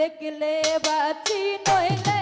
দেখলে বাঁচি নইলে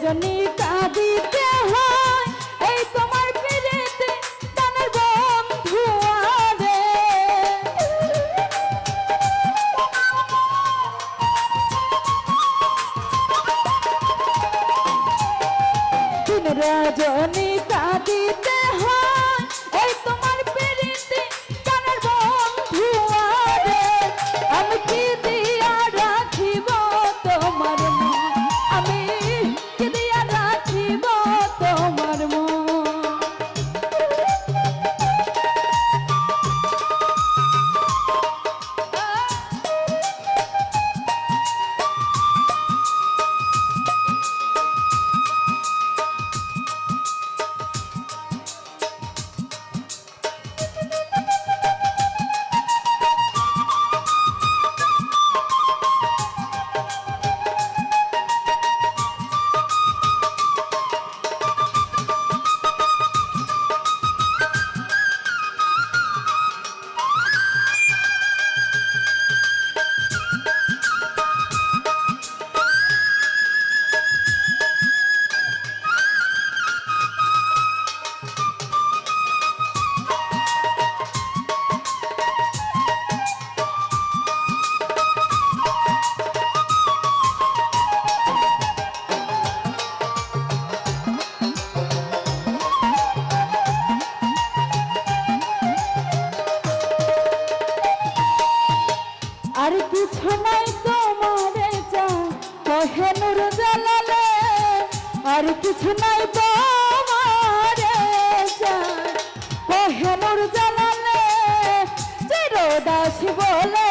রজনী কাঁদিতে হয়। এই তোমার পেরেতে তানার বন্ধু আরে। রজনী কাঁদিতে বিছানায় তোমারে চাই কহে নুর জ্বালালে আর কিছু নাই তোমারে চাই কহে নুর জ্বালালে চিরদাস বলে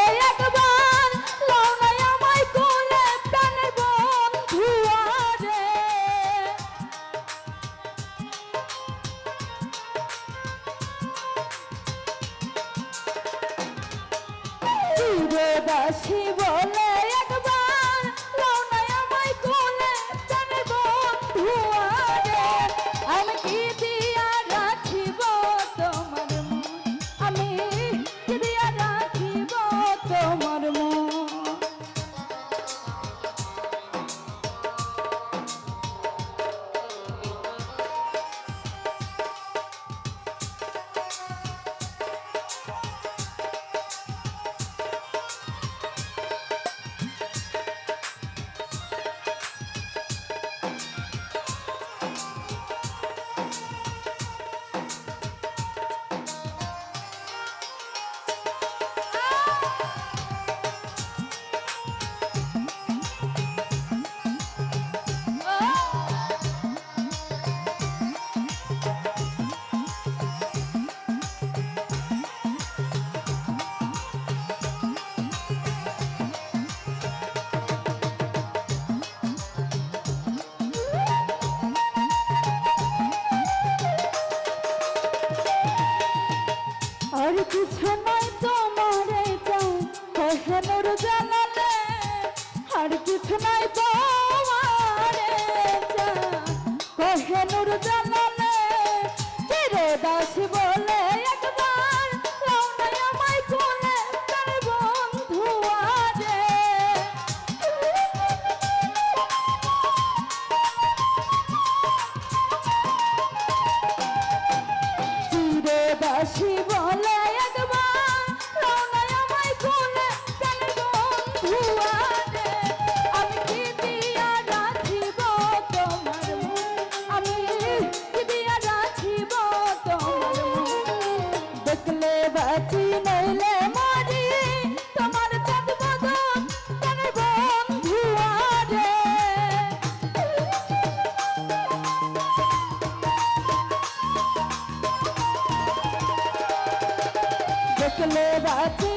দাসী বলে the. ভালোবাসে